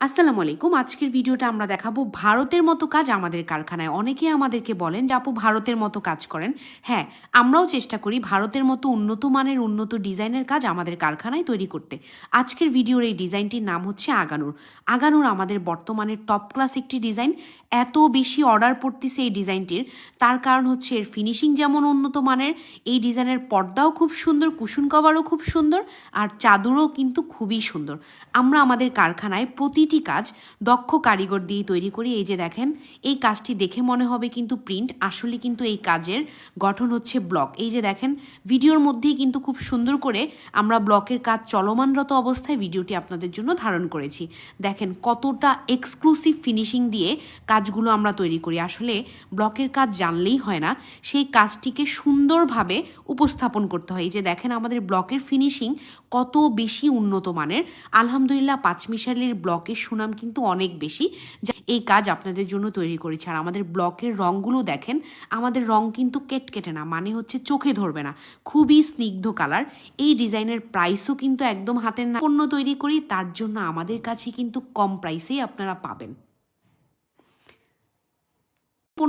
আসসালামু আলাইকুম। আজকের ভিডিওটা আমরা দেখাবো ভারতের মতো কাজ আমাদের কারখানায়। অনেকেই আমাদেরকে বলেন যে, আপু, ভারতের মতো কাজ করেন। হ্যাঁ আমরাও চেষ্টা করি ভারতের মতো উন্নত মানের, উন্নত ডিজাইনের কাজ আমাদের কারখানায় তৈরি করতে। আজকের ভিডিওর এই ডিজাইনটির নাম হচ্ছে আগানুর। আগানুর আমাদের বর্তমানের টপ ক্লাস একটি ডিজাইন। এত বেশি অর্ডার পড়তেছে এই ডিজাইনটির। তার কারণ হচ্ছে এর ফিনিশিং যেমন উন্নত মানের, এই ডিজাইনের পর্দাও খুব সুন্দর, কুশন কভারও খুব সুন্দর, আর চাদরও কিন্তু খুবই সুন্দর। আমরা আমাদের কারখানায় প্রতিটি কাজ দক্ষ কারিগর দিয়ে তৈরি করি। এই যে দেখেন, এই কাজটি দেখে মনে হবে কিন্তু প্রিন্ট, আসলে কিন্তু এই কাজের গঠন হচ্ছে ব্লক। এই যে দেখেন, ভিডিওর মধ্যেই কিন্তু খুব সুন্দর করে আমরা ব্লকের কাজ চলমানরত অবস্থায় ভিডিওটি আপনাদের জন্য ধারণ করেছি। দেখেন, কতটা এক্সক্লুসিভ ফিনিশিং দিয়ে কাজগুলো আমরা তৈরি করি। আসলে ব্লকের কাজ জানলেই হয় না, সেই কাজটিকে সুন্দরভাবে উপস্থাপন করতে হয়। এই যে দেখেন, আমাদের ব্লকের ফিনিশিং কত বেশি উন্নত মানের। আলহামদুলিল্লাহ পাঁচমিশালির ব্লকের সুনাম কিন্তু অনেক বেশি। এই কাজ আপনাদের জন্য তৈরি করেছে। আর আমাদের ব্লকের রঙগুলো দেখেন, আমাদের রং কিন্তু কেটকেটে না মানে হচ্ছে চোখে ধরবে না। খুবই স্নিগ্ধ কালার। এই ডিজাইনের প্রাইসও কিন্তু একদম হাতের না। পণ্য তৈরি করি, তার জন্য আমাদের কাছে কিন্তু কম প্রাইসেই আপনারা পাবেন।